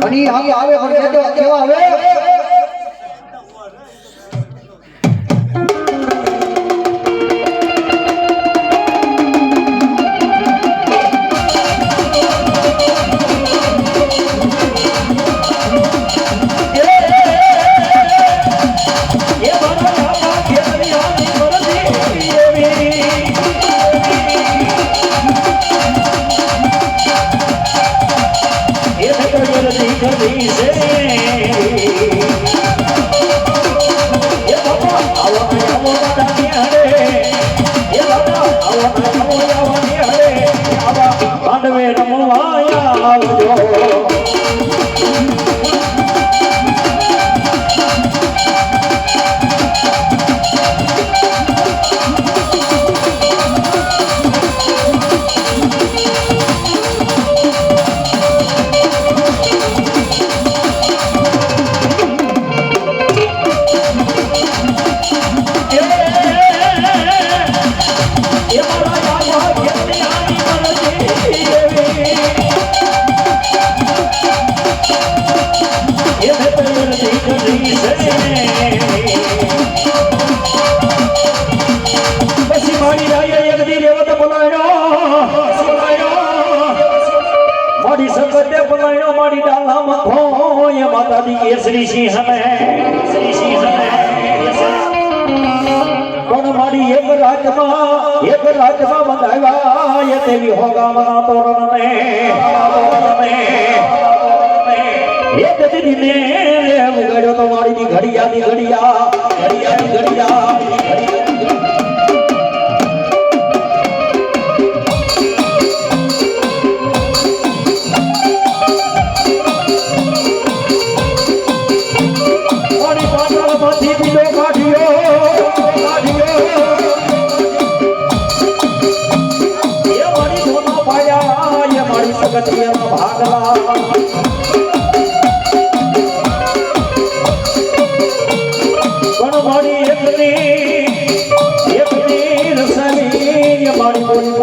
મારી મારી આવે આવે કેવા આવે या माता दी केसरी सी हम है। कौन मारी एक राजमा एक राजमा बंधाएगा ये देवी होगा मना तोरण में। એક દીને ઉગાડ્યો તો મારી ઘડિયા ની ઘડિયા ઘડિયા ની ઘડિયા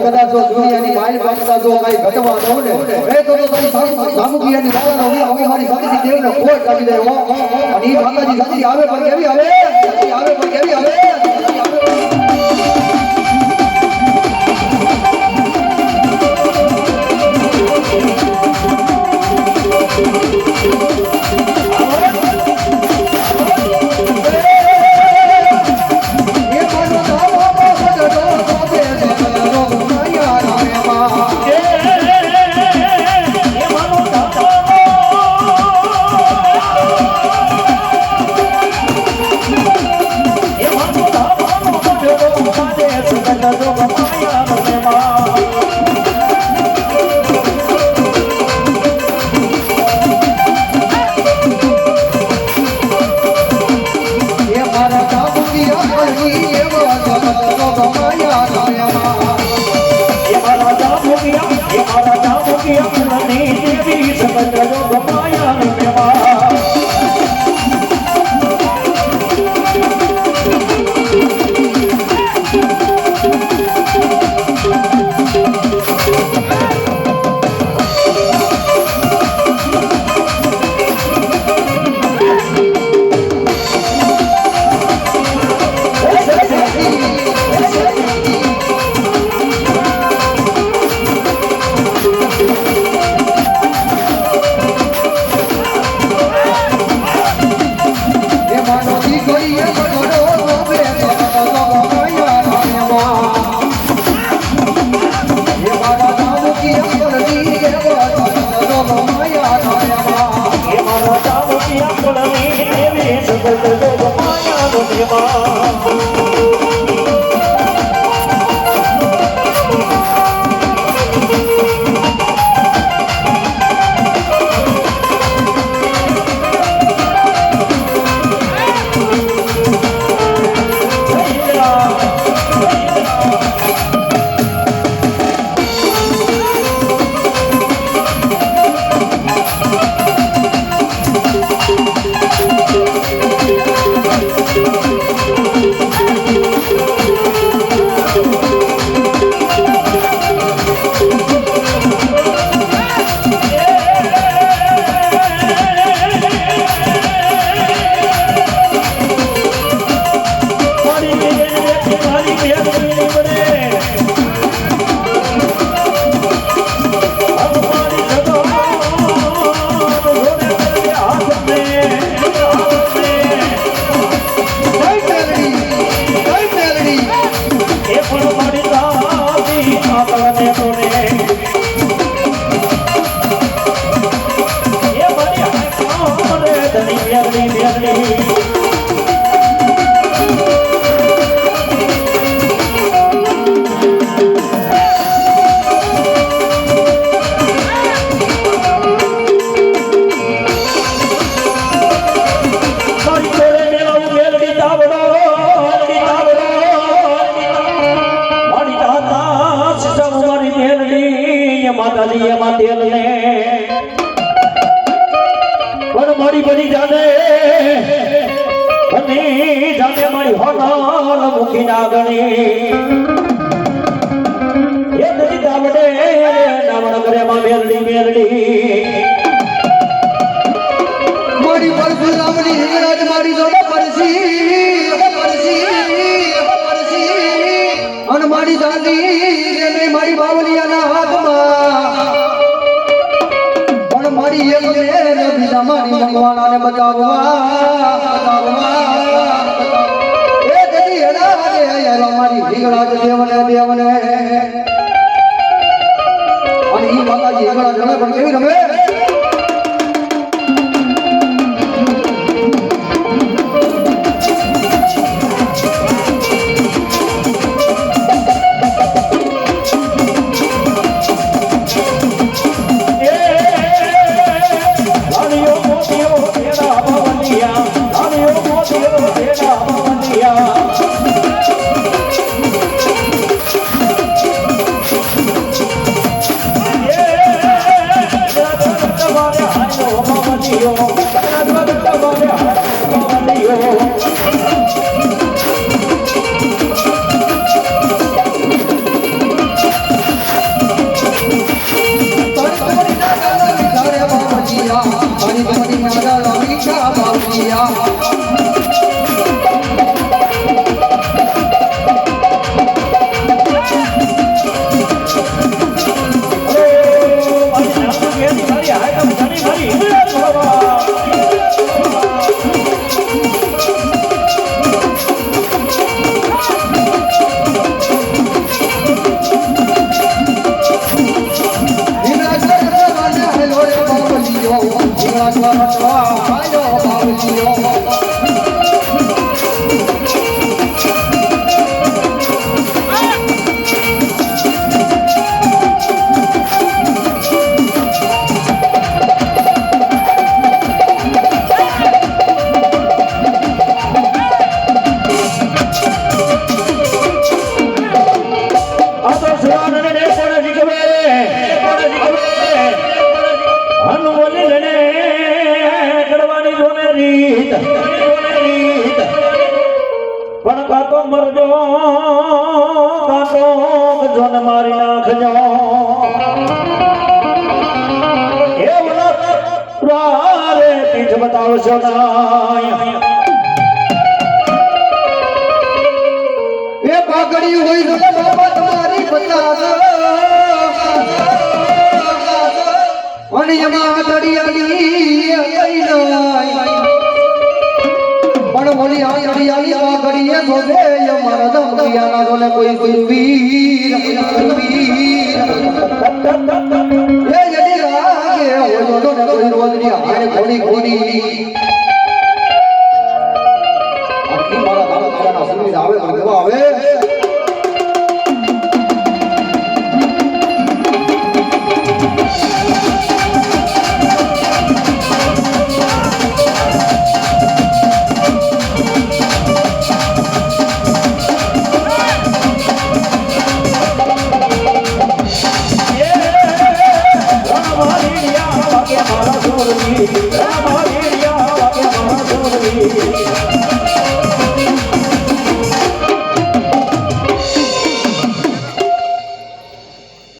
કદાચ જો દુનિયાની જો કઈ ઘટવા જો ને એ તો તો માતાજી ગતિ આવે પણ આવે? આવે આવે? જામુકિયા મને દેવી સગત જો માયા બની જાને? બની જાને મારી હોનાલ મૂકી ના ગણી મંગવાણાને બચાવવા બચાવવા એ દેવી એના આજે હેલો મારી ભીગડા દેવને દેવને. અને ઈ માતાજી હિંગળાજ રમે પણ કેવી રમે? હિંગળાજ જોને મારી નાખજો પ્રારે પીઠ બતાવશો એ પાકડી હોય તો તમારી બતાવ. અને એમાં તડિયાની પણ ઓલી આ તડિયાની પાઘડી એ શોધે એ મારા દમડિયાના જોને કોઈ કોઈ વીર વીર. એ જડી રાગે ઓલો તો કોઈ રોજની હારે ઘોડી ઘોડી. મારા દાદાના સંગીત આવે આવે.